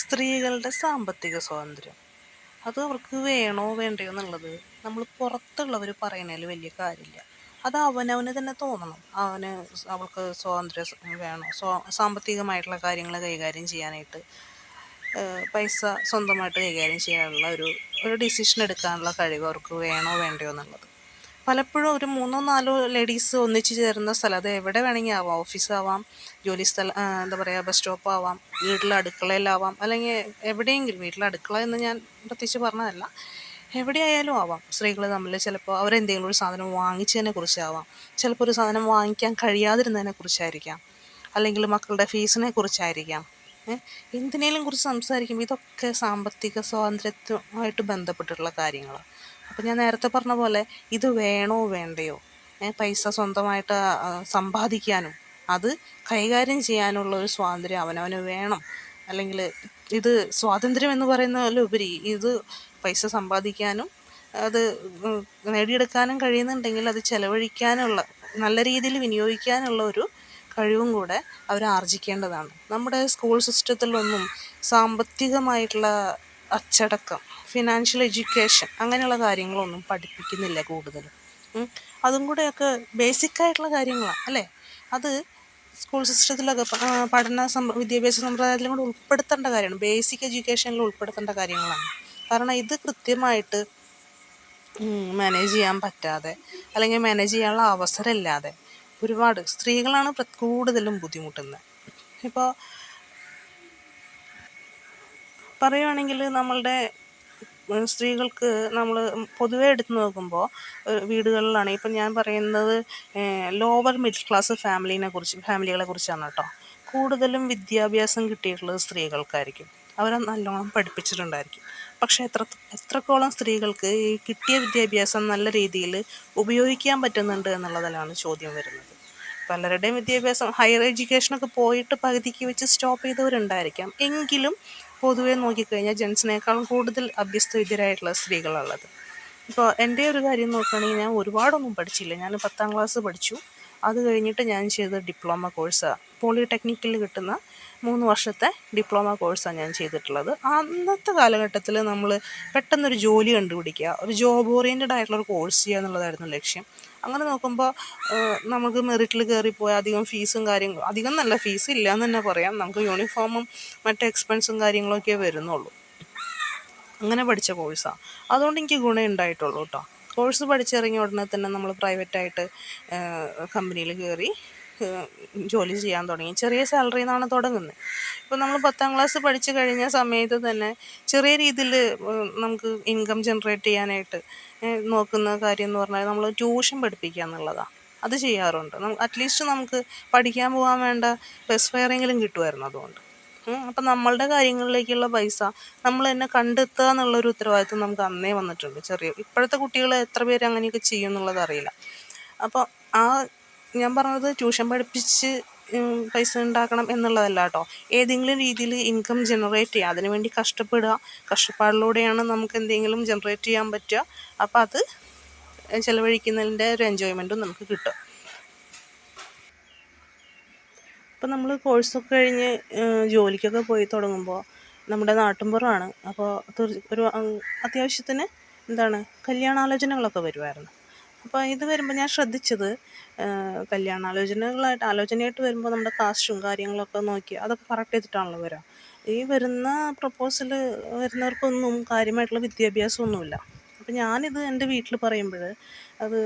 സ്ത്രീകളുടെ സാമ്പത്തിക സ്വാതന്ത്ര്യം. അത് അവർക്ക് വേണോ വേണ്ടയോ എന്നുള്ളത് നമ്മൾ പുറത്തുള്ളവർ പറയുന്നതിൽ വലിയ കാര്യമില്ല. അത് അവനവന് തന്നെ തോന്നണം. അവന് അവൾക്ക് സ്വാതന്ത്ര്യം വേണോ? സ്വാ സാമ്പത്തികമായിട്ടുള്ള കാര്യങ്ങൾ കൈകാര്യം ചെയ്യാനായിട്ട് പൈസ സ്വന്തമായിട്ട് കൈകാര്യം ചെയ്യാനുള്ള ഒരു ഒരു ഡിസിഷൻ എടുക്കാനുള്ള കഴിവ് അവർക്ക് വേണോ വേണ്ടയോ എന്നുള്ളത്. പലപ്പോഴും ഒരു മൂന്നോ നാലോ ലേഡീസ് ഒന്നിച്ച് ചേരുന്ന സ്ഥലം. അത് എവിടെ വേണമെങ്കിൽ ആവാം. ഓഫീസാവാം ജോലി സ്ഥലം എന്താ പറയുക ബസ് സ്റ്റോപ്പ് ആവാം വീട്ടിലെ അടുക്കളയിലാവാം അല്ലെങ്കിൽ എവിടെയെങ്കിലും വീട്ടിലെ അടുക്കള എന്ന് ഞാൻ പ്രത്യേകിച്ച് പറഞ്ഞതല്ല. എവിടെയായാലും ആവാം. സ്ത്രീകൾ തമ്മിൽ ചിലപ്പോൾ അവരെന്തെങ്കിലും ഒരു സാധനം വാങ്ങിച്ചതിനെ കുറിച്ചാവാം ചിലപ്പോൾ ഒരു സാധനം വാങ്ങിക്കാൻ കഴിയാതിരുന്നതിനെ കുറിച്ചായിരിക്കാം. അല്ലെങ്കിൽ മക്കളുടെ ഫീസിനെ കുറിച്ചായിരിക്കാം. എന്തിനേലും കുറിച്ച് സംസാരിക്കുമ്പോൾ ഇതൊക്കെ സാമ്പത്തിക സ്വാതന്ത്ര്യത്തുമായിട്ട് ബന്ധപ്പെട്ടിട്ടുള്ള കാര്യങ്ങളാണ് അപ്പം ഞാൻ നേരത്തെ പറഞ്ഞ പോലെ ഇത് വേണോ വേണ്ടയോ? പൈസ സ്വന്തമായിട്ട് സമ്പാദിക്കാനും അത് കൈകാര്യം ചെയ്യാനുള്ള ഒരു സ്വാതന്ത്ര്യം അവനവന് വേണം. അല്ലെങ്കിൽ ഇത് സ്വാതന്ത്ര്യം എന്ന് പറയുന്നതിലുപരി ഇത് പൈസ സമ്പാദിക്കാനും അത് നേടിയെടുക്കാനും കഴിയുന്നുണ്ടെങ്കിൽ അത് ചെലവഴിക്കാനുള്ള നല്ല രീതിയിൽ വിനിയോഗിക്കാനുള്ള ഒരു കഴിവും കൂടെ അവർ ആർജിക്കേണ്ടതാണ്. നമ്മുടെ സ്കൂൾ സിസ്റ്റത്തിലൊന്നും സാമ്പത്തികമായിട്ടുള്ള അച്ചടക്കം ഫിനാൻഷ്യൽ എഡ്യൂക്കേഷൻ അങ്ങനെയുള്ള കാര്യങ്ങളൊന്നും പഠിപ്പിക്കുന്നില്ല കൂടുതലും. അതും കൂടെയൊക്കെ ബേസിക് ആയിട്ടുള്ള കാര്യങ്ങളാണ് അല്ലേ? അത് സ്കൂൾ സിസ്റ്റത്തിലൊക്കെ പഠന സം വിദ്യാഭ്യാസ സമ്പ്രദായത്തിലും കൂടെ ഉൾപ്പെടുത്തേണ്ട കാര്യമാണ്. ബേസിക് എഡ്യൂക്കേഷനിൽ ഉൾപ്പെടുത്തേണ്ട കാര്യങ്ങളാണ്. കാരണം ഇത് കൃത്യമായിട്ട് മാനേജ് ചെയ്യാൻ പറ്റാതെ അല്ലെങ്കിൽ മാനേജ് ചെയ്യാനുള്ള അവസരമില്ലാതെ ഒരുപാട് സ്ത്രീകളാണ് കൂടുതലും ബുദ്ധിമുട്ടുന്നത്. ഇപ്പോൾ പറയുവാണെങ്കിൽ നമ്മളുടെ സ്ത്രീകൾക്ക് നമ്മൾ പൊതുവേ എടുത്തു നോക്കുമ്പോൾ വീടുകളിലാണ് ഇപ്പം ഞാൻ പറയുന്നത് ലോവർ മിഡിൽ ക്ലാസ് ഫാമിലിനെ കുറിച്ച് ഫാമിലികളെ കുറിച്ചാണ് കേട്ടോ. കൂടുതലും വിദ്യാഭ്യാസം കിട്ടിയിട്ടുള്ളത് സ്ത്രീകൾക്കായിരിക്കും. അവരെ നല്ലോണം പഠിപ്പിച്ചിട്ടുണ്ടായിരിക്കും. പക്ഷേ എത്ര എത്രത്തോളം സ്ത്രീകൾക്ക് ഈ കിട്ടിയ വിദ്യാഭ്യാസം നല്ല രീതിയിൽ ഉപയോഗിക്കാൻ പറ്റുന്നുണ്ട് എന്നുള്ളതിലാണ് ചോദ്യം വരുന്നത്. പലരുടെയും വിദ്യാഭ്യാസം ഹയർ എഡ്യൂക്കേഷനൊക്കെ പോയിട്ട് പകുതിക്ക് വെച്ച് സ്റ്റോപ്പ് ചെയ്തവരുണ്ടായിരിക്കാം. എങ്കിലും പൊതുവെ നോക്കിക്കഴിഞ്ഞാൽ ജെൻസിനേക്കാളും കൂടുതൽ അഭ്യസ്തവിദ്യരായിട്ടുള്ള സ്ത്രീകളുള്ളത് ഇപ്പോൾ എന്റെ ഒരു കാര്യം നോക്കുകയാണെങ്കിൽ ഞാൻ ഒരുപാടൊന്നും പഠിച്ചില്ല. ഞാൻ പത്താം ക്ലാസ് പഠിച്ചു. അത് കഴിഞ്ഞിട്ട് ഞാൻ ചെയ്ത ഡിപ്ലോമ കോഴ്സാണ്. പോളിടെക്നിക്കിൽ കിട്ടുന്ന മൂന്ന് വർഷത്തെ ഡിപ്ലോമ കോഴ്സാണ് ഞാൻ ചെയ്തിട്ടുള്ളത്. അന്നത്തെ കാലഘട്ടത്തിൽ നമ്മൾ പെട്ടെന്നൊരു ജോലി കണ്ടുപിടിക്കുക ഒരു ജോബ് ഓറിയന്റഡ് ആയിട്ടുള്ള ഒരു കോഴ്സ് ചെയ്യുക എന്നുള്ളതായിരുന്നു ലക്ഷ്യം. അങ്ങനെ നോക്കുമ്പോൾ നമുക്ക് മെറിറ്റിൽ കയറിപ്പോയാൽ അധികം ഫീസും കാര്യങ്ങളും അധികം നല്ല ഫീസ് ഇല്ല എന്ന് തന്നെ പറയാം. നമുക്ക് യൂണിഫോമും മറ്റ് എക്സ്പെൻസും കാര്യങ്ങളൊക്കെ വരുന്നുള്ളൂ. അങ്ങനെ പഠിച്ച കോഴ്സാണ് അതുകൊണ്ട് എനിക്ക് ഗുണം ഉണ്ടായിട്ടുള്ളൂ കേട്ടോ കോഴ്സ് പഠിച്ചിറങ്ങിയ ഉടനെ തന്നെ നമ്മൾ പ്രൈവറ്റായിട്ട് കമ്പനിയിൽ കയറി ജോലി ചെയ്യാൻ തുടങ്ങി. ചെറിയ സാലറി നിന്നാണ് തുടങ്ങുന്നത് ഇപ്പോൾ നമ്മൾ പത്താം ക്ലാസ് പഠിച്ചു കഴിഞ്ഞ സമയത്ത് തന്നെ ചെറിയ രീതിയിൽ നമുക്ക് ഇൻകം ജനറേറ്റ് ചെയ്യാനായിട്ട് നോക്കുന്ന കാര്യം എന്ന് പറഞ്ഞാൽ നമ്മൾ ട്യൂഷൻ പഠിപ്പിക്കുക എന്നുള്ളതാണ് അത് ചെയ്യാറുണ്ട്. അറ്റ്ലീസ്റ്റ് നമുക്ക് പഠിക്കാൻ പോകാൻ വേണ്ട ബസ് ഫെയറെങ്കിലും കിട്ടുമായിരുന്നു അതുകൊണ്ട്. അപ്പം നമ്മളുടെ കാര്യങ്ങളിലേക്കുള്ള പൈസ നമ്മൾ തന്നെ കണ്ടെത്തുക എന്നുള്ളൊരു ഉത്തരവാദിത്വം നമുക്ക് അന്നേ വന്നിട്ടുണ്ട്. ചെറിയ ഇപ്പോഴത്തെ കുട്ടികൾ എത്ര പേര് അങ്ങനെയൊക്കെ ചെയ്യും എന്നുള്ളത് അറിയില്ല. അപ്പോൾ ആ ഞാൻ പറഞ്ഞത് ട്യൂഷൻ പഠിപ്പിച്ച് പൈസ ഉണ്ടാക്കണം എന്നുള്ളതല്ല കേട്ടോ. ഏതെങ്കിലും രീതിയിൽ ഇൻകം ജനറേറ്റ് ചെയ്യുക. അതിനുവേണ്ടി കഷ്ടപ്പെടുക. കഷ്ടപ്പാടിലൂടെയാണ് നമുക്ക് എന്തെങ്കിലും ജനറേറ്റ് ചെയ്യാൻ പറ്റുക. അപ്പോൾ അത് ചിലവഴിക്കുന്നതിന്റെ ഒരു എൻജോയ്മെന്റും നമുക്ക് കിട്ടും. ഇപ്പം നമ്മൾ കോഴ്സൊക്കെ കഴിഞ്ഞ് ജോലിക്കൊക്കെ പോയി തുടങ്ങുമ്പോൾ നമ്മുടെ നാട്ടുമ്പുറമാണ്. അപ്പോൾ ഒരു അത്യാവശ്യത്തിന് എന്താണ് കല്യാണാലോചനകളൊക്കെ വരുമായിരുന്നു അപ്പോൾ ഇത് വരുമ്പോൾ ഞാൻ ശ്രദ്ധിച്ചത് കല്യാണാലോചനകളായിട്ട് ആലോചനയായിട്ട് വരുമ്പോൾ നമ്മുടെ കാസ്റ്റും കാര്യങ്ങളൊക്കെ നോക്കി അതൊക്കെ കറക്റ്റ് ചെയ്തിട്ടാണല്ലോ വരിക ഈ വരുന്ന പ്രപ്പോസൽ വരുന്നവർക്കൊന്നും കാര്യമായിട്ടുള്ള വിദ്യാഭ്യാസം വിദ്യാഭ്യാസമൊന്നുമില്ല. അപ്പം ഞാനിത് എന്റെ വീട്ടിൽ പറയുമ്പോൾ അത്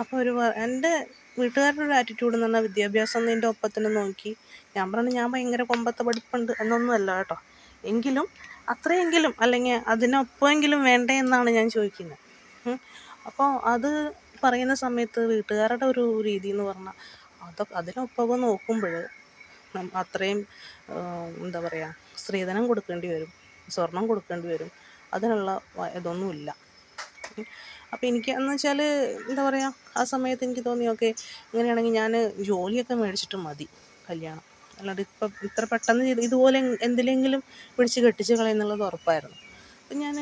അപ്പോൾ ഒരു എന്റെ വീട്ടുകാരുടെ ഒരു ആറ്റിറ്റ്യൂഡ് എന്ന് പറഞ്ഞാൽ വിദ്യാഭ്യാസം എന്നതിന്റെ ഒപ്പത്തിന് നോക്കി ഞാൻ പറഞ്ഞു ഞാൻ ഭയങ്കര കൊമ്പത്തെ പഠിപ്പുണ്ട് എന്നൊന്നുമല്ല കേട്ടോ. എങ്കിലും അത്രയെങ്കിലും അല്ലെങ്കിൽ അതിനൊപ്പമെങ്കിലും വേണ്ടേ എന്നാണ് ഞാൻ ചോദിക്കുന്നത് അപ്പോൾ അത് പറയുന്ന സമയത്ത് വീട്ടുകാരുടെ ഒരു രീതി എന്ന് പറഞ്ഞാൽ അത് അതിനൊപ്പം നോക്കുമ്പോൾ അത്രയും എന്താ പറയുക സ്ത്രീധനം കൊടുക്കേണ്ടി വരും സ്വർണം കൊടുക്കേണ്ടി വരും അതിനുള്ള ഇതൊന്നുമില്ല. അപ്പോൾ എനിക്ക് എന്ന് വെച്ചാൽ എന്താ പറയുക ആ സമയത്ത് എനിക്ക് തോന്നി ഓക്കെ ഇങ്ങനെയാണെങ്കിൽ ഞാൻ ജോലിയൊക്കെ മേടിച്ചിട്ട് മതി കല്യാണം. അല്ലാണ്ട് ഇപ്പം ഇത്ര പെട്ടെന്ന് ഇതുപോലെ എന്തിലെങ്കിലും പിടിച്ച് കെട്ടിച്ച് കളയുന്നുള്ളത് ഉറപ്പായിരുന്നു. അപ്പം ഞാൻ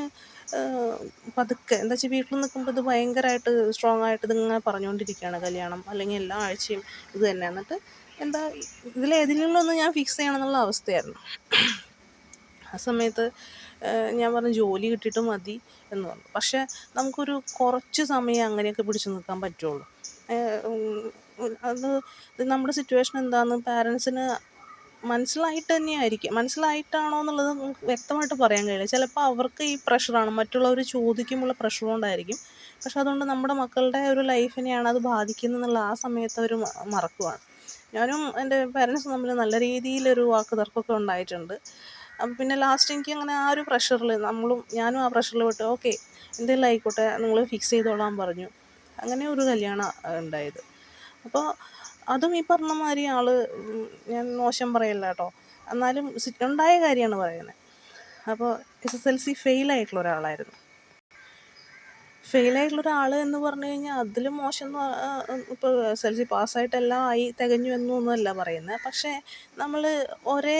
പതുക്കെ. എന്താ വെച്ചാൽ വീട്ടിൽ നിൽക്കുമ്പോൾ ഇത് ഭയങ്കരമായിട്ട് സ്ട്രോങ് ആയിട്ട് ഇതിങ്ങനെ പറഞ്ഞുകൊണ്ടിരിക്കുകയാണ് കല്യാണം. അല്ലെങ്കിൽ എല്ലാ ആഴ്ചയും ഇത് തന്നെ. എന്നിട്ട് എന്താ ഇതിലേതിലുള്ള ഒന്ന് ഞാൻ ഫിക്സ് ചെയ്യണം എന്നുള്ള അവസ്ഥയായിരുന്നു. ആ സമയത്ത് ഞാൻ പറഞ്ഞു ജോലി കിട്ടിയിട്ട് മതി എന്ന് പറഞ്ഞു. പക്ഷേ നമുക്കൊരു കുറച്ച് സമയം അങ്ങനെയൊക്കെ പിടിച്ചു നിൽക്കാൻ പറ്റുള്ളൂ. അത് നമ്മുടെ സിറ്റുവേഷൻ എന്താണെന്ന് പാരൻസിന് മനസ്സിലായിട്ട് തന്നെയായിരിക്കും. മനസ്സിലായിട്ടാണോ എന്നുള്ളത് നമുക്ക് വ്യക്തമായിട്ട് പറയാൻ കഴിയില്ല. ചിലപ്പോൾ അവർക്ക് ഈ പ്രഷറാണ് മറ്റുള്ളവർ ചോദിക്കുമ്പോൾ പ്രഷർ കൊണ്ടായിരിക്കും. പക്ഷെ അതുകൊണ്ട് നമ്മുടെ മക്കളുടെ ഒരു ലൈഫിനെയാണ് അത് ബാധിക്കുന്നത് എന്നുള്ള ആ സമയത്ത് അവർ മറക്കുവാണ്. ഞാനും എന്റെ പേരൻസും തമ്മിൽ നല്ല രീതിയിലൊരു വാക്ക് തർക്കമൊക്കെ ഉണ്ടായിട്ടുണ്ട്. അപ്പം പിന്നെ ലാസ്റ്റ് എനിക്ക് അങ്ങനെ ആ ഒരു പ്രഷറിൽ നമ്മളും ഞാനും ആ പ്രഷറിൽ വിട്ട് ഓക്കെ എന്തെങ്കിലും ആയിക്കോട്ടെ നിങ്ങൾ ഫിക്സ് ചെയ്തോളാൻ പറഞ്ഞു. അങ്ങനെ ഒരു കല്യാണം ഉണ്ടായത്. അപ്പോൾ അതും ഈ പറഞ്ഞ മാതിരി ആൾ ഞാൻ മോശം പറയല്ല കേട്ടോ. എന്നാലും ഉണ്ടായ കാര്യമാണ് പറയുന്നത് അപ്പോൾ എസ് എസ് എൽ സി ഫെയിലായിട്ടുള്ള ഒരാളായിരുന്നു. ഫെയിലായിട്ടുള്ള ഒരാൾ എന്ന് പറഞ്ഞു കഴിഞ്ഞാൽ അതിലും മോശം ഇപ്പോൾ എസ് എൽ സി പാസ്സായിട്ടെല്ലാം ആയി തികഞ്ഞു എന്നൊന്നുമല്ല പറയുന്നത്. പക്ഷേ നമ്മൾ ഒരേ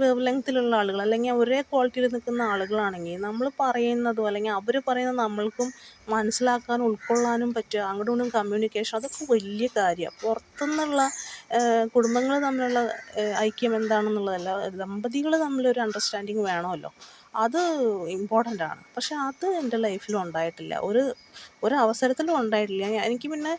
വേവ് ലെങ്ത്തിലുള്ള ആളുകൾ അല്ലെങ്കിൽ ഒരേ ക്വാളിറ്റിയിൽ നിൽക്കുന്ന ആളുകളാണെങ്കിൽ നമ്മൾ പറയുന്നതും അല്ലെങ്കിൽ അവർ പറയുന്നത് നമ്മൾക്കും മനസ്സിലാക്കാനും ഉൾക്കൊള്ളാനും പറ്റുക അങ്ങോട്ടും ഇങ്ങോട്ടും കമ്മ്യൂണിക്കേഷൻ അതൊക്കെ വലിയ കാര്യമാണ്. പുറത്തുനിന്നുള്ള കുടുംബങ്ങൾ തമ്മിലുള്ള ഐക്യം എന്താണെന്നുള്ളതല്ല ദമ്പതികൾ തമ്മിലൊരു അണ്ടർസ്റ്റാൻഡിങ് വേണമല്ലോ. അത് ഇമ്പോർട്ടന്റ് ആണ്. പക്ഷെ അത് എന്റെ ലൈഫിൽ ഉണ്ടായിട്ടില്ല. ഒരു അവസരത്തിലും ഉണ്ടായിട്ടില്ല. എനിക്ക് പിന്നെ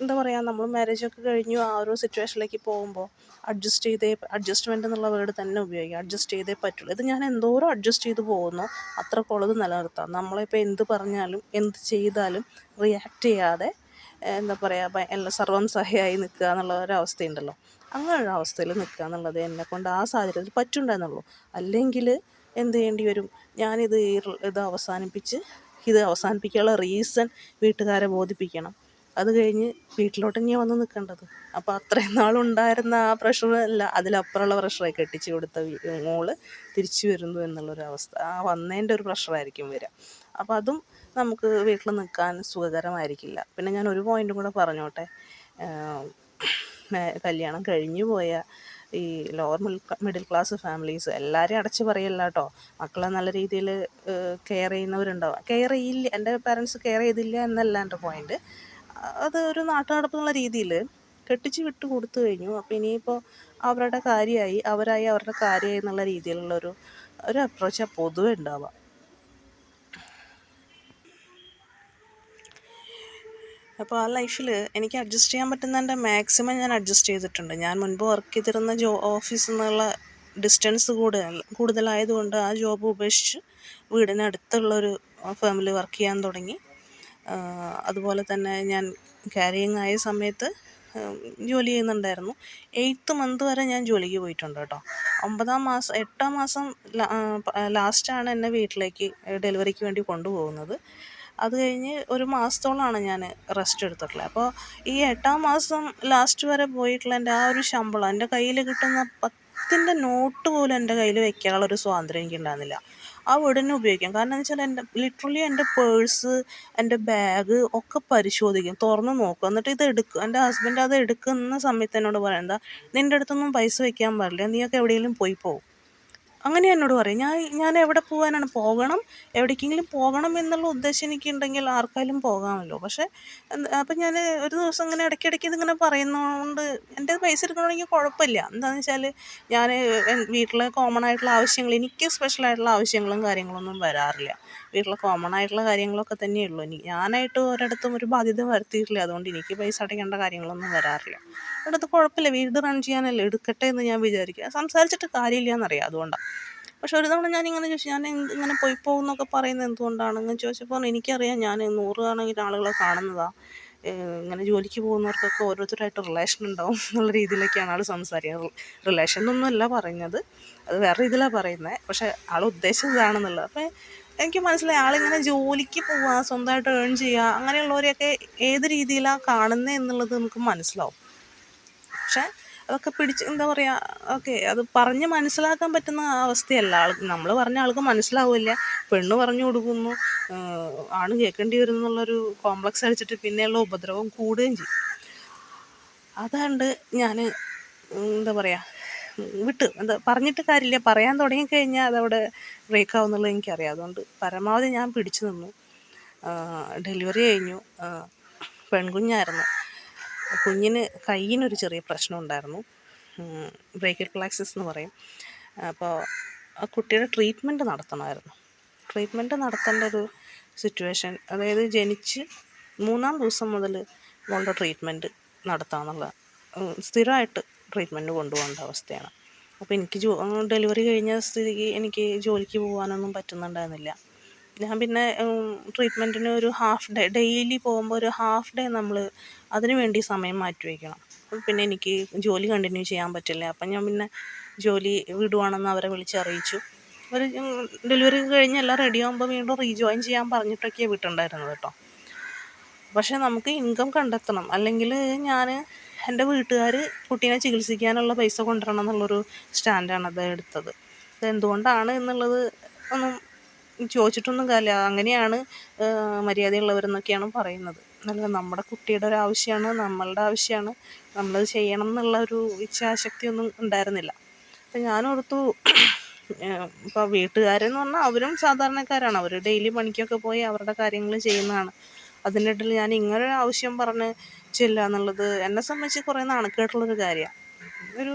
എന്താ പറയുക നമ്മൾ മാരേജൊക്കെ കഴിഞ്ഞു ആ ഒരു സിറ്റുവേഷനിലേക്ക് പോകുമ്പോൾ അഡ്ജസ്റ്റ് ചെയ്തേ അഡ്ജസ്റ്റ്മെന്റ് എന്നുള്ള വേർഡ് തന്നെ ഉപയോഗിക്കുക അഡ്ജസ്റ്റ് ചെയ്തേ പറ്റുള്ളൂ. ഇത് ഞാൻ എന്തോരം അഡ്ജസ്റ്റ് ചെയ്ത് പോകുന്നു അത്രക്കുള്ളത് നിലനിർത്താം. നമ്മളിപ്പോൾ എന്ത് പറഞ്ഞാലും എന്ത് ചെയ്താലും റിയാക്ട് ചെയ്യാതെ എന്താ പറയുക എല്ലാ സർവം സഹയായി നിൽക്കുക എന്നുള്ള ഒരു അവസ്ഥയുണ്ടല്ലോ. അങ്ങനെ ഒരു അവസ്ഥയിൽ നിൽക്കുക എന്നുള്ളത് എന്നെക്കൊണ്ട് ആ സാഹചര്യത്തിൽ പറ്റുണ്ടെന്നുള്ളൂ അല്ലെങ്കിൽ എന്ത് ചെയ്യേണ്ടി വരും? ഞാനിത് ഇത് അവസാനിപ്പിച്ച് ഇത് അവസാനിപ്പിക്കാനുള്ള റീസൺ വീട്ടുകാരെ ബോധിപ്പിക്കണം. അത് കഴിഞ്ഞ് വീട്ടിലോട്ട് തന്നെയാണ് വന്ന് നിൽക്കേണ്ടത് അപ്പോൾ അത്രയും നാളുണ്ടായിരുന്ന ആ അല്ല അതിലപ്പുറമുള്ള പ്രഷറായി കെട്ടിച്ച് കൊടുത്ത മോൾ തിരിച്ചു വരുന്നു എന്നുള്ളൊരവസ്ഥ. ആ വന്നതിന്റെ ഒരു പ്രഷറായിരിക്കും വരിക അപ്പോൾ അതും നമുക്ക് വീട്ടിൽ നിൽക്കാൻ സുഖകരമായിരിക്കില്ല. പിന്നെ ഞാൻ ഒരു പോയിന്റും കൂടെ പറഞ്ഞോട്ടെ. കല്യാണം കഴിഞ്ഞു പോയ ഈ ലോവർ മിഡിൽ ക്ലാസ് ഫാമിലീസ് എല്ലാവരെയും അടച്ച് പറയല്ല കേട്ടോ മക്കളെ നല്ല രീതിയിൽ കെയർ ചെയ്യുന്നവരുണ്ടാവും. കെയർ ചെയ്യില്ല എന്റെ പാരൻസ് കെയർ ചെയ്തില്ല എന്നല്ല എന്റെ പോയിന്റ് അത് ഒരു നാട്ടുനടപ്പ് എന്നുള്ള രീതിയിൽ കെട്ടിച്ച് വിട്ട് കൊടുത്തു കഴിഞ്ഞു. അപ്പോൾ ഇനിയിപ്പോൾ അവരുടെ കാര്യമായി അവരായി അവരുടെ കാര്യമായി എന്നുള്ള രീതിയിലുള്ളൊരു ഒരു അപ്രോച്ചാണ് പൊതുവേ ഉണ്ടാവുക. അപ്പോൾ ആ ലൈഫിൽ എനിക്ക് അഡ്ജസ്റ്റ് ചെയ്യാൻ പറ്റുന്നതിന്റെ മാക്സിമം ഞാൻ അഡ്ജസ്റ്റ് ചെയ്തിട്ടുണ്ട്. ഞാൻ മുൻപ് വർക്ക് ചെയ്തിരുന്ന ജോ ഓഫീസിൽ നിന്നുള്ള ഡിസ്റ്റൻസ് കൂടുതൽ കൂടുതലായതുകൊണ്ട് ആ ജോബ് ഉപേക്ഷിച്ച് വീടിനടുത്തുള്ളൊരു ഫേമിൽ വർക്ക് ചെയ്യാൻ തുടങ്ങി. അതുപോലെ തന്നെ ഞാൻ ക്യാരിയിങ് ആയ സമയത്ത് ജോലി ചെയ്യുന്നുണ്ടായിരുന്നു. എയ്ത്ത് മന്ത് വരെ ഞാൻ ജോലിക്ക് പോയിട്ടുണ്ട് കേട്ടോ. ഒമ്പതാം മാസം എട്ടാം മാസം ലാസ്റ്റാണ് എന്നെ വീട്ടിലേക്ക് ഡെലിവറിക്ക് വേണ്ടി കൊണ്ടുപോകുന്നത്. അത് കഴിഞ്ഞ് ഒരു മാസത്തോളമാണ് ഞാൻ റെസ്റ്റ് എടുത്തിട്ടുള്ളത്. അപ്പോൾ ഈ എട്ടാം മാസം ലാസ്റ്റ് വരെ പോയിട്ടുള്ള എന്റെ ആ ഒരു ശമ്പളം എന്റെ കയ്യിൽ കിട്ടുന്ന പത്തിന്റെ നോട്ട് പോലും എന്റെ കയ്യിൽ വെക്കാനുള്ള ഒരു സ്വാതന്ത്ര്യം എനിക്ക് ഉണ്ടായിരുന്നില്ല ആ വീട് തന്നെ ഉപയോഗിക്കാം. കാരണം എന്ന് വെച്ചാൽ എന്റെ ലിറ്ററലി എന്റെ പേഴ്സ് എന്റെ ബാഗ് ഒക്കെ പരിശോധിക്കും തുറന്ന് നോക്കും. എന്നിട്ട് ഇത് എടുക്കും. എന്റെ ഹസ്ബൻഡ് അത് എടുക്കുന്ന സമയത്ത് എന്നോട് പറയുന്നത് നിന്റെ അടുത്തൊന്നും പൈസ വെക്കാൻ പാടില്ല. നീയൊക്കെ എവിടെയെങ്കിലും പോയി പോകും അങ്ങനെ എന്നോട് പറയും ഞാൻ ഞാൻ എവിടെ പോകാനാണ്? പോകണം? എവിടേക്കെങ്കിലും പോകണം എന്നുള്ള ഉദ്ദേശം എനിക്കുണ്ടെങ്കിൽ ആർക്കായാലും പോകാമല്ലോ. പക്ഷേ അപ്പം ഞാൻ ഒരു ദിവസം ഇങ്ങനെ ഇടയ്ക്കിടയ്ക്ക് ഇതിങ്ങനെ പറയുന്നതുകൊണ്ട് എന്റെ പൈസ എടുക്കണമെങ്കിൽ കുഴപ്പമില്ല. എന്താണെന്ന് വെച്ചാൽ ഞാൻ വീട്ടിലെ കോമൺ ആയിട്ടുള്ള ആവശ്യങ്ങൾ എനിക്ക് സ്പെഷ്യൽ ആയിട്ടുള്ള ആവശ്യങ്ങളും കാര്യങ്ങളൊന്നും വരാറില്ല. വീട്ടിലെ കോമൺ ആയിട്ടുള്ള കാര്യങ്ങളൊക്കെ തന്നെയുള്ളൂ. എനിക്ക് ഞാനായിട്ട് ഒരിടത്തും ഒരു ബാധ്യത വരുത്തിയിട്ടില്ല. അതുകൊണ്ട് എനിക്ക് പൈസ അടയ്ക്കേണ്ട കാര്യങ്ങളൊന്നും വരാറില്ല. ഒരിടത്ത് കുഴപ്പമില്ല. വീട് റൺ ചെയ്യാനല്ലേ എടുക്കട്ടെ എന്ന് ഞാൻ വിചാരിക്കുക. സംസാരിച്ചിട്ട് കാര്യമില്ല എന്നറിയാം അതുകൊണ്ടാണ് പക്ഷെ ഒരു തവണ ഞാനിങ്ങനെ ചോദിച്ചു ഞാൻ ഇങ്ങനെ പോയി പോകുന്നൊക്കെ പറയുന്നത് എന്തുകൊണ്ടാണ്? ഇങ്ങനെ ചോദിച്ചപ്പോൾ എനിക്കറിയാം ഞാൻ നൂറ് കണക്കിന് ആളുകളെ കാണുന്നതാണ് ഇങ്ങനെ ജോലിക്ക് പോകുന്നവർക്കൊക്കെ ഓരോരുത്തരായിട്ട് റിലേഷൻ ഉണ്ടാവും എന്നുള്ള രീതിയിലൊക്കെയാണ് ആൾ സംസാരിക്കുന്നത് റിലേഷൻ എന്നൊന്നുമല്ല പറഞ്ഞത് അത് വേറെ രീതിയിലാണ് പറയുന്നത് പക്ഷേ ആൾ ഉദ്ദേശിച്ചതാണെന്നുള്ളത്. അപ്പോൾ എനിക്ക് മനസ്സിലായി ആളിങ്ങനെ ജോലിക്ക് പോവുക സ്വന്തമായിട്ട് ഏൺ ചെയ്യുക അങ്ങനെയുള്ളവരെയൊക്കെ ഏത് രീതിയിലാണ് കാണുന്നത് എന്നുള്ളത് നമുക്ക് മനസ്സിലാവും. പക്ഷേ അതൊക്കെ പിടിച്ച് എന്താ പറയുക ഓക്കെ അത് പറഞ്ഞ് മനസ്സിലാക്കാൻ പറ്റുന്ന അവസ്ഥയല്ല ആൾ. നമ്മൾ പറഞ്ഞ ആൾക്ക് മനസ്സിലാവില്ല പെണ്ണ് പറഞ്ഞു കൊടുക്കുന്നു ആണ് കേൾക്കേണ്ടി വരും എന്നുള്ളൊരു കോംപ്ലക്സ് അടിച്ചിട്ട് പിന്നെയുള്ള ഉപദ്രവം കൂടുകയും ചെയ്യും. അതുകൊണ്ട് ഞാൻ എന്താ പറയുക വിട്ട് എന്താ പറഞ്ഞിട്ട് കാര്യമില്ല. പറയാൻ തുടങ്ങിക്കഴിഞ്ഞാൽ അതവിടെ ബ്രേക്ക് ആവുമെന്നുള്ളത് എനിക്കറിയാം. അതുകൊണ്ട് പരമാവധി ഞാൻ പിടിച്ചു നിന്നു. ഡെലിവറി കഴിഞ്ഞു. പെൺകുഞ്ഞായിരുന്നു. കുഞ്ഞിന് കയ്യിനൊരു ചെറിയ പ്രശ്നം ഉണ്ടായിരുന്നു. ബ്രേക്കൽ പ്ലാക്സിസ് എന്ന് പറയും. അപ്പോൾ ആ കുട്ടിയുടെ ട്രീറ്റ്മെന്റ് നടത്തണമായിരുന്നു. ട്രീറ്റ്മെന്റ് നടത്തേണ്ട ഒരു സിറ്റുവേഷൻ അതായത് ജനിച്ച് മൂന്നാം ദിവസം മുതൽ മോളുടെ ട്രീറ്റ്മെന്റ് നടത്താമെന്നുള്ള സ്ഥിരമായിട്ട് ട്രീറ്റ്മെന്റ് കൊണ്ടുപോകേണ്ട അവസ്ഥയാണ്. അപ്പോൾ എനിക്ക് ജോ ഡെലിവറി കഴിഞ്ഞ സ്ഥിതിക്ക് എനിക്ക് ജോലിക്ക് പോകാനൊന്നും പറ്റുന്നുണ്ടായിരുന്നില്ല. ഞാൻ പിന്നെ ട്രീറ്റ്മെന്റിന് ഒരു ഹാഫ് ഡേ ഡെയിലി പോകുമ്പോൾ ഒരു ഹാഫ് ഡേ നമ്മൾ അതിനു വേണ്ടി സമയം മാറ്റി വയ്ക്കണം പിന്നെ എനിക്ക് ജോലി കണ്ടിന്യൂ ചെയ്യാൻ പറ്റില്ല. അപ്പം ഞാൻ പിന്നെ ജോലി വിടുവാണെന്ന് അവരെ വിളിച്ചറിയിച്ചു അവർ ഡെലിവറി കഴിഞ്ഞ് എല്ലാം റെഡി ആകുമ്പോൾ വീണ്ടും റീജോയിൻ ചെയ്യാൻ പറഞ്ഞിട്ടൊക്കെയാണ് വിട്ടുണ്ടായിരുന്നത് കേട്ടോ. പക്ഷേ നമുക്ക് ഇൻകം കണ്ടെത്തണം. അല്ലെങ്കിൽ ഞാൻ എന്റെ വീട്ടുകാർ കുട്ടീനെ ചികിത്സിക്കാനുള്ള പൈസ കൊണ്ടുവരണം എന്നുള്ളൊരു സ്റ്റാൻഡാണ് അത് എടുത്തത്. അത് എന്തുകൊണ്ടാണ് എന്നുള്ളത് ഒന്നും ചോദിച്ചിട്ടൊന്നും കാര്യമില്ല. അങ്ങനെയാണ് മര്യാദയുള്ളവരെന്നൊക്കെയാണ് പറയുന്നത്. അല്ല നമ്മുടെ കുട്ടിയുടെ ഒരു ആവശ്യമാണ് നമ്മളുടെ ആവശ്യമാണ് നമ്മളത് ചെയ്യണം എന്നുള്ള ഒരു ഇച്ഛാശക്തിയൊന്നും ഉണ്ടായിരുന്നില്ല. അപ്പം ഞാനോർത്തു ഇപ്പോൾ വീട്ടുകാരെന്ന് പറഞ്ഞാൽ അവരും സാധാരണക്കാരാണ്. അവർ ഡെയിലി പണിക്കൊക്കെ പോയി അവരുടെ കാര്യങ്ങൾ ചെയ്യുന്നതാണ്. അതിന്റെ ഇടയിൽ ഞാൻ ഇങ്ങനെ ഒരു ആവശ്യം പറഞ്ഞ് ചെല്ലുക എന്നുള്ളത് എന്നെ സംബന്ധിച്ച് കുറേ നാണക്കേട്ടുള്ളൊരു കാര്യമാണ്. ഒരു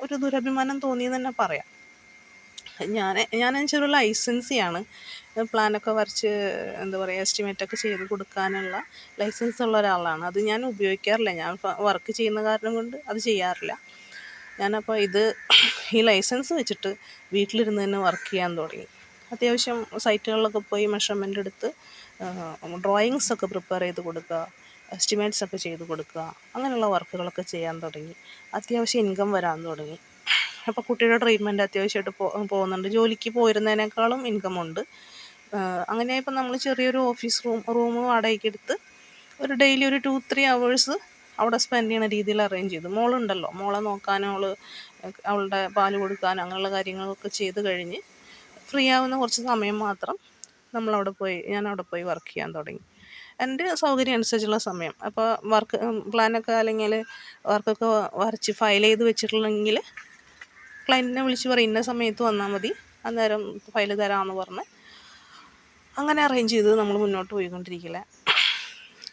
ഒരു ദുരഭിമാനം തോന്നിയെന്ന് തന്നെ പറയാം. ഞാൻ ഞാൻ ഒരു ലൈസൻസിയാണ്. പ്ലാനൊക്കെ വരച്ച് എന്താ പറയുക എസ്റ്റിമേറ്റൊക്കെ ചെയ്ത് കൊടുക്കാനുള്ള ലൈസൻസ് ഉള്ള ഒരാളാണ്. അത് ഞാൻ ഉപയോഗിക്കാറില്ല. ഞാൻ വർക്ക് ചെയ്യുന്ന കാരണം കൊണ്ട് അത് ചെയ്യാറില്ല. ഞാനപ്പോൾ ഇത് ഈ ലൈസൻസ് വെച്ചിട്ട് വീട്ടിലിരുന്ന് തന്നെ വർക്ക് ചെയ്യാൻ തുടങ്ങി. അത്യാവശ്യം സൈറ്റുകളിലൊക്കെ പോയി മെഷർമെന്റ് എടുത്ത് ഡ്രോയിങ്സ് ഒക്കെ പ്രിപ്പയർ ചെയ്ത് കൊടുക്കുക എസ്റ്റിമേറ്റ്സ് ഒക്കെ ചെയ്ത് കൊടുക്കുക അങ്ങനെയുള്ള വർക്കുകളൊക്കെ ചെയ്യാൻ തുടങ്ങി. അത്യാവശ്യം ഇൻകം വരാൻ തുടങ്ങി. അപ്പോൾ കുട്ടിയുടെ ട്രീറ്റ്മെന്റ് അത്യാവശ്യമായിട്ട് പോ പോകുന്നുണ്ട്. ജോലിക്ക് പോയിരുന്നതിനേക്കാളും ഇൻകം ഉണ്ട്. അങ്ങനെ ഇപ്പം നമ്മൾ ചെറിയൊരു ഓഫീസ് റൂം റൂം വാടകയ്ക്ക് എടുത്ത് ഒരു ഡെയിലി ഒരു ടു ത്രീ അവേഴ്സ് അവിടെ സ്പെൻഡ് ചെയ്യുന്ന രീതിയിൽ അറേഞ്ച് ചെയ്തു. മോളുണ്ടല്ലോ. മോളെ നോക്കാനും അവൾ അവളുടെ പാൽ കൊടുക്കാനും അങ്ങനെയുള്ള കാര്യങ്ങളൊക്കെ ചെയ്ത് കഴിഞ്ഞ് ഫ്രീ ആവുന്ന കുറച്ച് സമയം മാത്രം നമ്മളവിടെ പോയി ഞാൻ അവിടെ പോയി വർക്ക് ചെയ്യാൻ തുടങ്ങി. എന്റെ സൗകര്യം അനുസരിച്ചുള്ള സമയം. അപ്പോൾ വർക്ക് പ്ലാനൊക്കെ അല്ലെങ്കിൽ വർക്കൊക്കെ വരച്ച് ഫയൽ ചെയ്ത് വെച്ചിട്ടുണ്ടെങ്കിൽ ക്ലയന്റിനെ വിളിച്ച് പറയും ഇന്ന സമയത്ത് വന്നാൽ മതി. അന്നേരം ഫയൽ തരാമെന്ന് പറഞ്ഞ് അങ്ങനെ അറേഞ്ച് ചെയ്ത് നമ്മൾ മുന്നോട്ട് പോയിക്കൊണ്ടിരിക്കില്ല.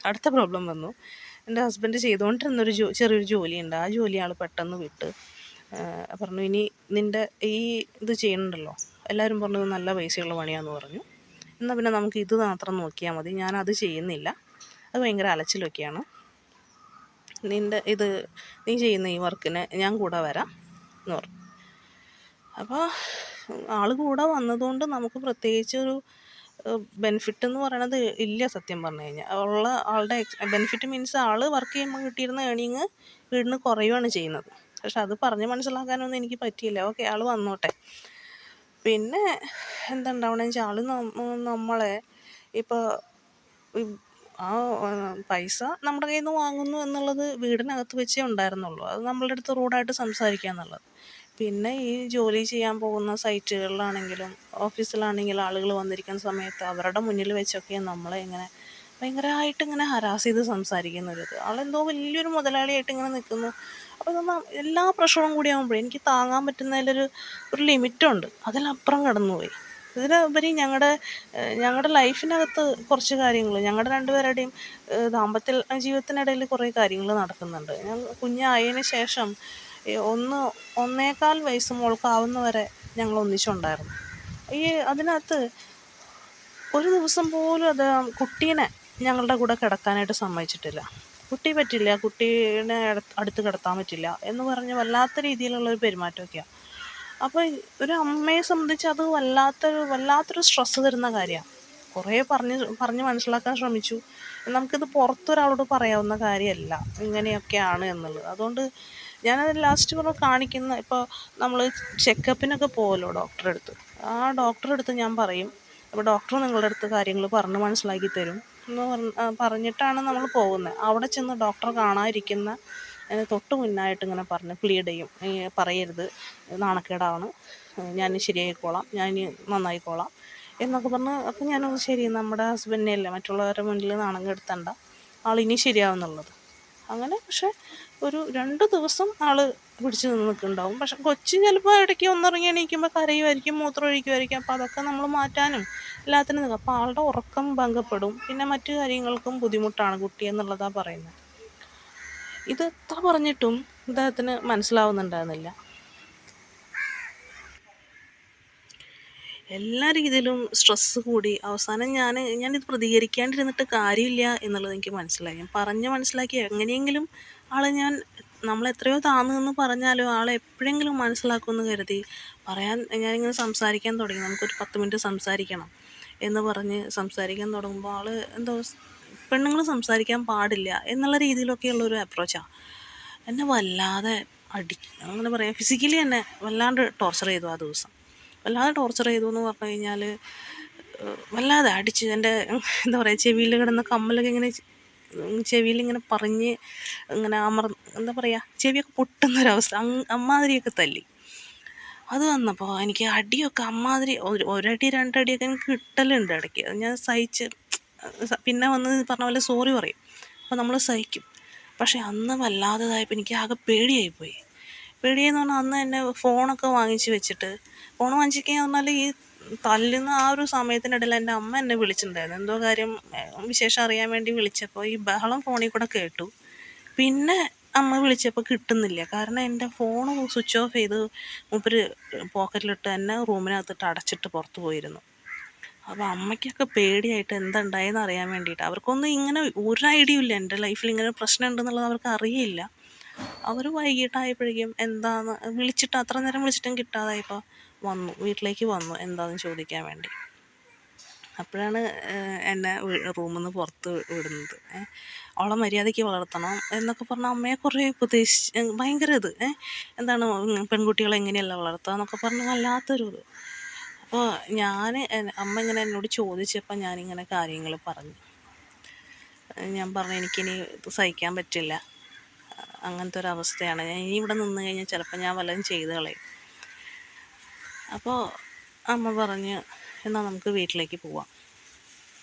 അടുത്ത പ്രോബ്ലം വന്നു. എന്റെ ഹസ്ബൻഡ് ചെയ്തുകൊണ്ടിരുന്നൊരു ജോ ചെറിയൊരു ജോലിയുണ്ട്. ആ ജോലി ആൾ പെട്ടെന്ന് വിട്ട് പറഞ്ഞു ഇനി നിന്റെ ഈ ഇത് ചെയ്യണുണ്ടല്ലോ. എല്ലാവരും പറഞ്ഞു നല്ല പൈസയുള്ള പണിയാന്ന് പറഞ്ഞു. എന്നാൽ പിന്നെ നമുക്ക് ഇത് മാത്രം നോക്കിയാൽ മതി. ഞാനത് ചെയ്യുന്നില്ല. അത് ഭയങ്കര അലച്ചിലൊക്കെയാണ്. നിന്റെ ഇത് നീ ചെയ്യുന്ന ഈ വർക്കിന് ഞാൻ കൂടെ വരാം എന്ന് പറഞ്ഞു. അപ്പോൾ ആൾ കൂടെ വന്നതുകൊണ്ട് നമുക്ക് പ്രത്യേകിച്ച് ഒരു ബെനിഫിറ്റ് എന്ന് പറയണത് ഇല്ല സത്യം പറഞ്ഞു കഴിഞ്ഞാൽ ഉള്ള ആളുടെ ബെനിഫിറ്റ് മീൻസ് ആൾ വർക്ക് ചെയ്യുമ്പോൾ കിട്ടിയിരുന്ന ഏണിങ് വീടിന് കുറയുകയാണ് ചെയ്യുന്നത്. പക്ഷെ അത് പറഞ്ഞ് മനസ്സിലാക്കാനൊന്നും എനിക്ക് പറ്റിയില്ല. ഓക്കെ ആൾ വന്നോട്ടെ. പിന്നെ എന്തുണ്ടാവണമെന്ന് വെച്ചാൽ ആൾ നമ്മളെ ഇപ്പോൾ ആ പൈസ നമ്മുടെ കയ്യിൽ നിന്ന് വാങ്ങുന്നു എന്നുള്ളത് വീടിനകത്ത് വെച്ചേ ഉണ്ടായിരുന്നുള്ളൂ. അത് നമ്മളുടെ അടുത്ത് റൂഡായിട്ട് സംസാരിക്കുക എന്നുള്ളത്. പിന്നെ ഈ ജോലി ചെയ്യാൻ പോകുന്ന സൈറ്റുകളിലാണെങ്കിലും ഓഫീസിലാണെങ്കിലും ആളുകൾ വന്നിരിക്കുന്ന സമയത്ത് അവരുടെ മുന്നിൽ വെച്ചൊക്കെ നമ്മളെ ഇങ്ങനെ ഭയങ്കരമായിട്ട് ഇങ്ങനെ ഹരാസ് ചെയ്ത് സംസാരിക്കുന്ന ഇത് ആളെന്തോ വലിയൊരു മുതലാളിയായിട്ട് ഇങ്ങനെ നിൽക്കുന്നു അപ്പോൾ എല്ലാ പ്രഷറും കൂടി ആകുമ്പോഴേ എനിക്ക് താങ്ങാൻ പറ്റുന്നതിലൊരു ഒരു ലിമിറ്റുണ്ട്. അതിലപ്പുറം കടന്നുപോയി. ഇതിലുപരി ഞങ്ങളുടെ ഞങ്ങളുടെ ലൈഫിനകത്ത് കുറച്ച് കാര്യങ്ങൾ ഞങ്ങളുടെ രണ്ടുപേരുടെയും ദാമ്പത്യ ജീവിതത്തിനിടയിൽ കുറേ കാര്യങ്ങൾ നടക്കുന്നുണ്ട്. ഞാൻ കുഞ്ഞായതിന് ശേഷം ഒന്ന് ഒന്നേകാൽ വയസ്സ് മോൾക്കാവുന്ന വരെ ഞങ്ങൾ ഒന്നിച്ചുണ്ടായിരുന്നു. ഈ അതിനകത്ത് ഒരു ദിവസം പോലും അത് കുട്ടീനെ ഞങ്ങളുടെ കൂടെ കിടക്കാനായിട്ട് സമ്മതിച്ചിട്ടില്ല. കുട്ടി പറ്റില്ല കുട്ടീനെ അടുത്ത് കിടത്താൻ പറ്റില്ല എന്ന് പറഞ്ഞ് വല്ലാത്ത രീതിയിലുള്ള ഒരു പെരുമാറ്റമൊക്കെയാണ് അപ്പോൾ ഒരു അമ്മയെ സംബന്ധിച്ച് അത് വല്ലാത്തൊരു വല്ലാത്തൊരു സ്ട്രെസ്സ് തരുന്ന കാര്യമാണ് കുറേ പറഞ്ഞ് പറഞ്ഞ് മനസ്സിലാക്കാൻ ശ്രമിച്ചു. നമുക്കിത് പുറത്തൊരാളോട് പറയാവുന്ന കാര്യമല്ല ഇങ്ങനെയൊക്കെയാണ് എന്നുള്ളത്. അതുകൊണ്ട് ഞാനത് ലാസ്റ്റ് പറഞ്ഞു കാണിക്കുന്ന ഇപ്പോൾ നമ്മൾ ചെക്കപ്പിനൊക്കെ പോകുമല്ലോ ഡോക്ടറെ അടുത്ത്. ആ ഡോക്ടറെ അടുത്ത് ഞാൻ പറയും അപ്പോൾ ഡോക്ടർ നിങ്ങളുടെ അടുത്ത് കാര്യങ്ങൾ പറഞ്ഞ് മനസ്സിലാക്കി തരും. എന്ന് പറഞ്ഞിട്ടാണ് നമ്മൾ പോകുന്നത്. അവിടെ ചെന്ന് ഡോക്ടർ കാണാതിരിക്കുന്ന തൊട്ട് മുന്നായിട്ട് ഇങ്ങനെ പറഞ്ഞ് പ്ലീഡ് ചെയ്യും. പറയരുത്. നാണക്കേടാണ്. ഞാൻ ശരിയായിക്കോളാം. ഞാൻ നന്നായിക്കോളാം. എന്നൊക്കെ പറഞ്ഞ് അപ്പം ഞാൻ ശരി നമ്മുടെ ഹസ്ബൻഡിനെ അല്ലേ മറ്റുള്ളവരുടെ മുന്നിൽ നാണം കെടുത്തണ്ട. ആൾ ഇനി ശരിയാവുന്നുള്ളത്. അങ്ങനെ പക്ഷെ ഒരു രണ്ട് ദിവസം ആൾ പിടിച്ചു നിന്ന് നിൽക്കുന്നുണ്ടാവും. പക്ഷെ കൊച്ചു ചിലപ്പോൾ ഇടയ്ക്ക് ഒന്നിറങ്ങി എണീക്കുമ്പോൾ കരയുമായിരിക്കും മൂത്രം ഒഴിക്കുമായിരിക്കും. അപ്പോൾ അതൊക്കെ നമ്മൾ മാറ്റാനും എല്ലാത്തിനും നിൽക്കും അപ്പോൾ ആളുടെ ഉറക്കം ഭംഗപ്പെടും. പിന്നെ മറ്റു കാര്യങ്ങൾക്കും ബുദ്ധിമുട്ടാണ് കുട്ടി എന്നുള്ളതാണ് പറയുന്നത്. ഇത് എത്ര പറഞ്ഞിട്ടും ഇദ്ദേഹത്തിന് മനസ്സിലാവുന്നുണ്ടായിരുന്നില്ല. എല്ലാ രീതിയിലും സ്ട്രെസ്സ് കൂടി. അവസാനം ഞാൻ ഞാനിത് പ്രതികരിക്കാണ്ടിരുന്നിട്ട് കാര്യമില്ല എന്നുള്ളത് എനിക്ക് മനസ്സിലായി. ഞാൻ പറഞ്ഞ് മനസ്സിലാക്കി എങ്ങനെയെങ്കിലും ആളെ ഞാൻ നമ്മൾ എത്രയോ താന്നു എന്ന് പറഞ്ഞാലും ആളെ എപ്പോഴെങ്കിലും മനസ്സിലാക്കുമെന്ന് കരുതി. പറയാൻ ഞാനിങ്ങനെ സംസാരിക്കാൻ തുടങ്ങി. നമുക്കൊരു പത്ത് മിനിറ്റ് സംസാരിക്കണം. എന്ന് പറഞ്ഞ് സംസാരിക്കാൻ തുടങ്ങുമ്പോൾ ആൾ എന്തോ പെണ്ണുങ്ങൾ സംസാരിക്കാൻ പാടില്ല എന്നുള്ള രീതിയിലൊക്കെയുള്ള ഒരു അപ്രോച്ചാണ് എന്നെ വല്ലാതെ അടി അങ്ങനെ പറയാം ഫിസിക്കലി എന്നെ വല്ലാണ്ട് ടോർച്ചർ ചെയ്തു ആ ദിവസം. വല്ലാതെ ടോർച്ചർ ചെയ്തു എന്ന് പറഞ്ഞു കഴിഞ്ഞാൽ വല്ലാതെ അടിച്ച് എന്റെ എന്താ പറയുക ചെവിയിൽ കിടന്ന കമ്മലൊക്കെ ഇങ്ങനെ ചെവിയിൽ ഇങ്ങനെ പറഞ്ഞ് ഇങ്ങനെ അമർ എന്താ പറയുക ചെവിയൊക്കെ പൊട്ടുന്നൊരവസ്ഥ അമ്മാതിരിയൊക്കെ തല്ലി. അത് വന്നപ്പോൾ എനിക്ക് അടിയൊക്കെ അമ്മാതിരി ഒരു ഒരടി രണ്ടടിയൊക്കെ എനിക്ക് കിട്ടലുണ്ട് ഇടയ്ക്ക്. അത് ഞാൻ സഹിച്ച് പിന്നെ വന്ന് പറഞ്ഞ പോലെ സോറി പറയും. അപ്പോൾ നമ്മൾ സഹിക്കും. പക്ഷേ അന്ന് വല്ലാത്തതായപ്പോൾ എനിക്ക് ആകെ പേടിയായി പോയി പേടിയെന്ന് പറഞ്ഞാൽ അന്ന് എന്നെ ഫോണൊക്കെ വാങ്ങിച്ച് വെച്ചിട്ട് ഫോൺ വാങ്ങിച്ചിരിക്കുക പറഞ്ഞാൽ ഈ തല്ലുന്ന ആ ഒരു സമയത്തിനിടയിൽ എന്റെ അമ്മ എന്നെ വിളിച്ചിട്ടുണ്ടായിരുന്നു. എന്തോ കാര്യം വിശേഷം അറിയാൻ വേണ്ടി വിളിച്ചപ്പോൾ ഈ ബഹളം ഫോണിൽ കൂടെ കേട്ടു. പിന്നെ അമ്മ വിളിച്ചപ്പോൾ കിട്ടുന്നില്ല. കാരണം എന്റെ ഫോൺ സ്വിച്ച് ഓഫ് ചെയ്ത് മൂപ്പര് പോക്കറ്റിലിട്ട് തന്നെ റൂമിനകത്തിട്ട് അടച്ചിട്ട് പുറത്ത് പോയിരുന്നു. അപ്പോൾ അമ്മയ്ക്കൊക്കെ പേടിയായിട്ട് എന്തുണ്ടായെന്ന് അറിയാൻ വേണ്ടിയിട്ട് അവർക്കൊന്നും ഇങ്ങനെ ഒരു ഐഡിയ ഇല്ല. എന്റെ ലൈഫിൽ ഇങ്ങനെ പ്രശ്നം ഉണ്ടെന്നുള്ളത് അവർക്ക് അറിയില്ല. അവർ വൈകിട്ടായപ്പോഴേക്കും എന്താന്ന് വിളിച്ചിട്ട് അത്ര നേരം വിളിച്ചിട്ടും കിട്ടാതായപ്പോൾ വന്നു. വീട്ടിലേക്ക് വന്നു. എന്താണെന്ന് ചോദിക്കാൻ വേണ്ടി. അപ്പോഴാണ് എന്നെ റൂമിൽ നിന്ന് പുറത്ത് വിടുന്നത്. അവളെ മര്യാദയ്ക്ക് വളർത്തണം എന്നൊക്കെ പറഞ്ഞ അമ്മയെ കുറേ ഉപദേശിച്ച് ഭയങ്കര ഇത്. എന്താണ് പെൺകുട്ടികളെ എങ്ങനെയല്ല വളർത്തുക എന്നൊക്കെ പറഞ്ഞ് വല്ലാത്തൊരു ഇത്. അപ്പോൾ ഞാൻ അമ്മ ഇങ്ങനെ എന്നോട് ചോദിച്ചപ്പോൾ ഞാനിങ്ങനെ കാര്യങ്ങൾ പറഞ്ഞു. ഞാൻ പറഞ്ഞു എനിക്കിനി ഇത് സഹിക്കാൻ പറ്റില്ല. അങ്ങനത്തെ ഒരു അവസ്ഥയാണ്. ഞാൻ ഇനി ഇവിടെ നിന്ന് കഴിഞ്ഞാൽ ചിലപ്പോൾ ഞാൻ വല്ലതും ചെയ്ത് കളയും. അപ്പോൾ അമ്മ പറഞ്ഞ് എന്നാൽ നമുക്ക് വീട്ടിലേക്ക് പോവാം.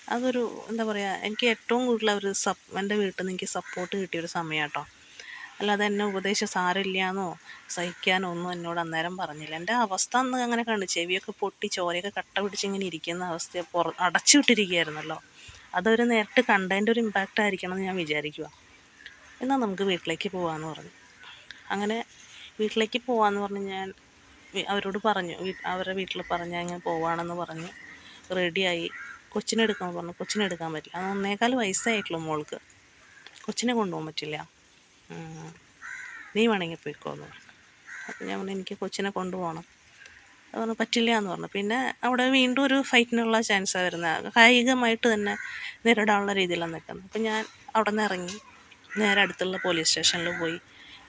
അതൊരു എന്താ പറയുക എനിക്ക് ഏറ്റവും കൂടുതൽ അവർ സപ് എന്റെ വീട്ടിൽ നിന്ന് എനിക്ക് സപ്പോർട്ട് കിട്ടിയൊരു സമയം കേട്ടോ അല്ലാതെ എന്നെ ഉപദേശിച്ച സാരമില്ലാന്നോ സഹിക്കാനോ ഒന്നും എന്നോട് അന്നേരം പറഞ്ഞില്ല. എന്റെ അവസ്ഥ അന്ന് അങ്ങനെ കണ്ടു. ചെവിയൊക്കെ പൊട്ടി ചോരയൊക്കെ കട്ട പിടിച്ച് ഇങ്ങനെ ഇരിക്കുന്ന അവസ്ഥ പുറ അടച്ചു വിട്ടിരിക്കുകയായിരുന്നല്ലോ. അതൊരു നേരിട്ട് കണ്ടതിന്റെ ഒരു ഇമ്പാക്റ്റ് ആയിരിക്കണം എന്ന് ഞാൻ വിചാരിക്കുക എന്നാൽ നമുക്ക് വീട്ടിലേക്ക് പോകാമെന്ന് പറഞ്ഞു. അങ്ങനെ വീട്ടിലേക്ക് പോകാമെന്ന് പറഞ്ഞ് ഞാൻ അവരോട് പറഞ്ഞു അവരുടെ വീട്ടിൽ പറഞ്ഞ് അങ്ങനെ പോവാണെന്ന് പറഞ്ഞു റെഡിയായി കൊച്ചിനെ എടുക്കാൻ പറഞ്ഞു. കൊച്ചിനെ എടുക്കാൻ പറ്റില്ല. അത് ഒന്നേകാൽ വയസ്സായിട്ടുള്ളൂ മോൾക്ക്. കൊച്ചിനെ കൊണ്ടുപോകാൻ പറ്റില്ല. നീ വേണമെങ്കിൽ പോയിക്കോന്ന് പറഞ്ഞു. അപ്പോൾ ഞാൻ പറഞ്ഞു എനിക്ക് കൊച്ചിനെ കൊണ്ടുപോകണം. അത് പറഞ്ഞു പറ്റില്ല എന്ന് പറഞ്ഞു. പിന്നെ അവിടെ വീണ്ടും ഒരു ഫൈറ്റിനുള്ള ചാൻസാണ് വരുന്നത്. കായികമായിട്ട് തന്നെ നേരിടാനുള്ള രീതിയിലാണ് നിൽക്കുന്നത്. അപ്പം ഞാൻ അവിടെ നിന്ന് ഇറങ്ങി. നേരെ അടുത്തുള്ള പോലീസ് സ്റ്റേഷനിൽ പോയി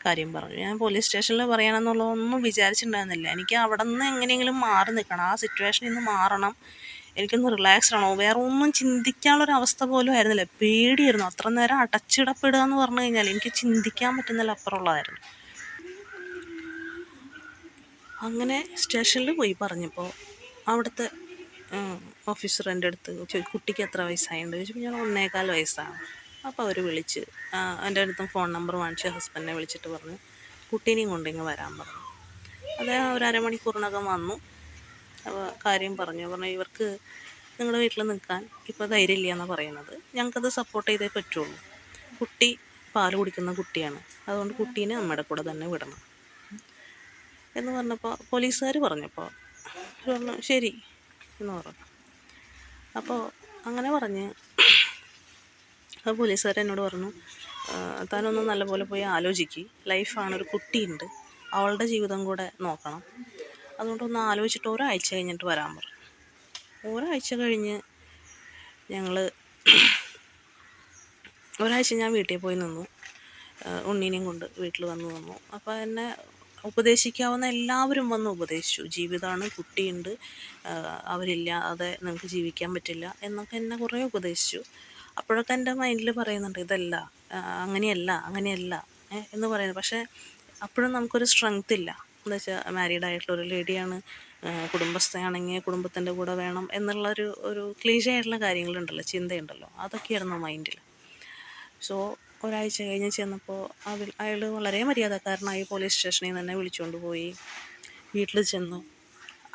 കാര്യം പറഞ്ഞു. ഞാൻ പോലീസ് സ്റ്റേഷനിൽ പറയണമെന്നുള്ളതൊന്നും വിചാരിച്ചിട്ടുണ്ടായിരുന്നില്ല. എനിക്ക് അവിടെ നിന്ന് എങ്ങനെയെങ്കിലും മാറി നിൽക്കണം. ആ സിറ്റുവേഷനിൽ നിന്ന് മാറണം. എനിക്കൊന്ന് റിലാക്സ്ഡ് ആണോ വേറെ ഒന്നും ചിന്തിക്കാനുള്ളൊരു അവസ്ഥ പോലും ആയിരുന്നില്ല. പേടിയായിരുന്നു. അത്ര നേരം അടച്ചിടപ്പെടുക എന്ന് പറഞ്ഞു കഴിഞ്ഞാൽ എനിക്ക് ചിന്തിക്കാൻ പറ്റുന്നതിൽ അപ്പുറമുള്ളതായിരുന്നു. അങ്ങനെ സ്റ്റേഷനിൽ പോയി പറഞ്ഞപ്പോൾ അവിടുത്തെ ഓഫീസർ എന്റെ അടുത്ത് കുട്ടിക്ക് എത്ര വയസ്സായുണ്ട്? ചോദിച്ചപ്പോൾ ഞാൻ ഒന്നേകാൽ വയസ്സാണ്. അപ്പോൾ അവർ വിളിച്ച് എന്റെ അടുത്തും ഫോൺ നമ്പർ വാങ്ങിച്ച് ഹസ്ബൻഡിനെ വിളിച്ചിട്ട് പറഞ്ഞു കുട്ടീനെയും കൊണ്ട് ഇങ്ങ് വരാൻ പറഞ്ഞു. അദ്ദേഹം ഒരു അരമണിക്കൂറിനകം വന്നു. കാര്യം പറഞ്ഞു. പറഞ്ഞു ഇവർക്ക് നിങ്ങളുടെ വീട്ടിൽ നിൽക്കാൻ ഇപ്പോൾ ധൈര്യമില്ല എന്നാണ് പറയുന്നത്. ഞങ്ങൾക്കത് സപ്പോർട്ട് ചെയ്തേ പറ്റുള്ളൂ. കുട്ടി പാൽ കുടിക്കുന്ന കുട്ടിയാണ്. അതുകൊണ്ട് കുട്ടീനെ നമ്മുടെ കൂടെ തന്നെ വിടണം. എന്ന് പറഞ്ഞപ്പോൾ പോലീസുകാർ പറഞ്ഞപ്പോൾ പറഞ്ഞു ശരി എന്ന് പറഞ്ഞു. അപ്പോൾ അങ്ങനെ പറഞ്ഞ് അപ്പോൾ പോലീസുകാർ എന്നോട് പറഞ്ഞു "ആ, താനൊന്ന് നല്ലപോലെ പോയി ആലോചിക്കുക ലൈഫാണ് ഒരു കുട്ടിയുണ്ട്. അവളുടെ ജീവിതം കൂടെ നോക്കണം. അതുകൊണ്ടൊന്ന് ആലോചിച്ചിട്ട് ഒരാഴ്ച കഴിഞ്ഞിട്ട് വരാൻ പറഞ്ഞു. ഒരാഴ്ച കഴിഞ്ഞ് ഞങ്ങൾ ഒരാഴ്ച ഞാൻ വീട്ടിൽ പോയി നിന്നു. ഉണ്ണീനെയും കൊണ്ട് വീട്ടിൽ വന്ന് നിന്നു. അപ്പോൾ എന്നെ ഉപദേശിക്കാവുന്ന എല്ലാവരും വന്ന് ഉപദേശിച്ചു. ജീവിതമാണ് കുട്ടിയുണ്ട്. അവരില്ലാതെ നിങ്ങൾക്ക് ജീവിക്കാൻ പറ്റില്ല എന്നൊക്കെ എന്നെ കുറേ ഉപദേശിച്ചു. അപ്പോഴൊക്കെ എന്റെ മൈൻഡിൽ പറയുന്നുണ്ട് ഇതല്ല അങ്ങനെയല്ല അങ്ങനെയല്ല എന്ന് പറയുന്നത് പക്ഷേ അപ്പോഴും നമുക്കൊരു സ്ട്രെങ്ത് ഇല്ല. എന്താ വെച്ചാൽ മാരീഡ് ആയിട്ടുള്ള ഒരു ലേഡിയാണ്. കുടുംബസ്ഥയാണെങ്കിൽ കുടുംബത്തിന്റെ കൂടെ വേണം എന്നുള്ള ഒരു ക്ലീഷ ആയിട്ടുള്ള കാര്യങ്ങളുണ്ടല്ലോ ചിന്തയുണ്ടല്ലോ. അതൊക്കെയായിരുന്നു മൈൻഡിൽ സോ ഒരാഴ്ച കഴിഞ്ഞ് ചെന്നപ്പോൾ അയാൾ വളരെ മര്യാദക്കാരനായി പോലീസ് സ്റ്റേഷനിൽ നിന്ന് തന്നെ വിളിച്ചുകൊണ്ട് പോയി. വീട്ടിൽ ചെന്നു.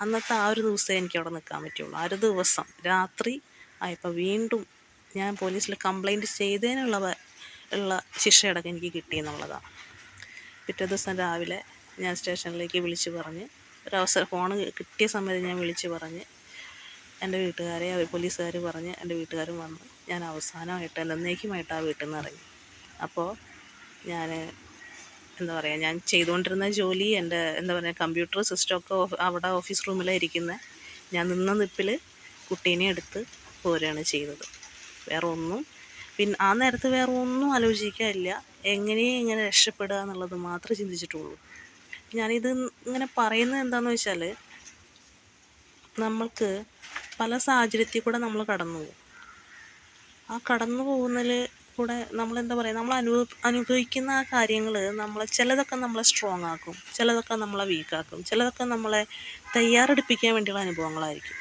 അന്നത്തെ ആ ഒരു ദിവസമേ എനിക്ക് അവിടെ നിൽക്കാൻ പറ്റുള്ളൂ. ആ ഒരു ദിവസം രാത്രി ആയപ്പോൾ വീണ്ടും ഞാൻ പോലീസിൽ കംപ്ലൈന്റ് ചെയ്തതിനുള്ള ഉള്ള ശിക്ഷയടക്കം എനിക്ക് കിട്ടിയെന്നുള്ളതാണ് പിറ്റേ ദിവസം രാവിലെ ഞാൻ സ്റ്റേഷനിലേക്ക് വിളിച്ച് പറഞ്ഞ്. ഒരവസരം ഫോൺ കിട്ടിയ സമയത്ത് ഞാൻ വിളിച്ചു പറഞ്ഞ്. എന്റെ വീട്ടുകാരെ അവർ പോലീസുകാർ പറഞ്ഞ് എന്റെ വീട്ടുകാരും വന്ന്. ഞാൻ അവസാനമായിട്ട് എന്നേക്കുമായിട്ട് ആ വീട്ടിൽ നിന്ന് ഇറങ്ങി. അപ്പോൾ ഞാൻ എന്താ പറയുക ഞാൻ ചെയ്തുകൊണ്ടിരുന്ന ജോലി എന്റെ എന്താ പറയുക കമ്പ്യൂട്ടർ സിസ്റ്റമൊക്കെ അവിടെ ഓഫീസ് റൂമിലാണ് ഇരിക്കുന്നത്. ഞാൻ നിന്ന നിപ്പിൽ കുട്ടീനെ എടുത്ത് പോരുകയാണ് ചെയ്തത്. വേറെ ഒന്നും പിന്നെ ആ നേരത്ത് വേറെ ഒന്നും ആലോചിക്കാനില്ല. എങ്ങനെയും ഇങ്ങനെ രക്ഷപ്പെടുക എന്നുള്ളത് മാത്രമേ ചിന്തിച്ചിട്ടുള്ളൂ. ഞാനിത് ഇങ്ങനെ പറയുന്നത് എന്താണെന്ന് വെച്ചാൽ നമ്മൾക്ക് പല സാഹചര്യത്തിൽ കൂടെ നമ്മൾ കടന്നു പോകും. ആ കടന്നു പോകുന്നതിൽ കൂടെ നമ്മൾ എന്താ പറയുക നമ്മൾ അനുഭവ അനുഭവിക്കുന്ന ആ കാര്യങ്ങൾ നമ്മളെ ചിലതൊക്കെ നമ്മളെ സ്ട്രോങ് ആക്കും ചിലതൊക്കെ നമ്മളെ വീക്കാക്കും ചിലതൊക്കെ നമ്മളെ തയ്യാറെടുപ്പിക്കാൻ വേണ്ടിയുള്ള അനുഭവങ്ങളായിരിക്കും.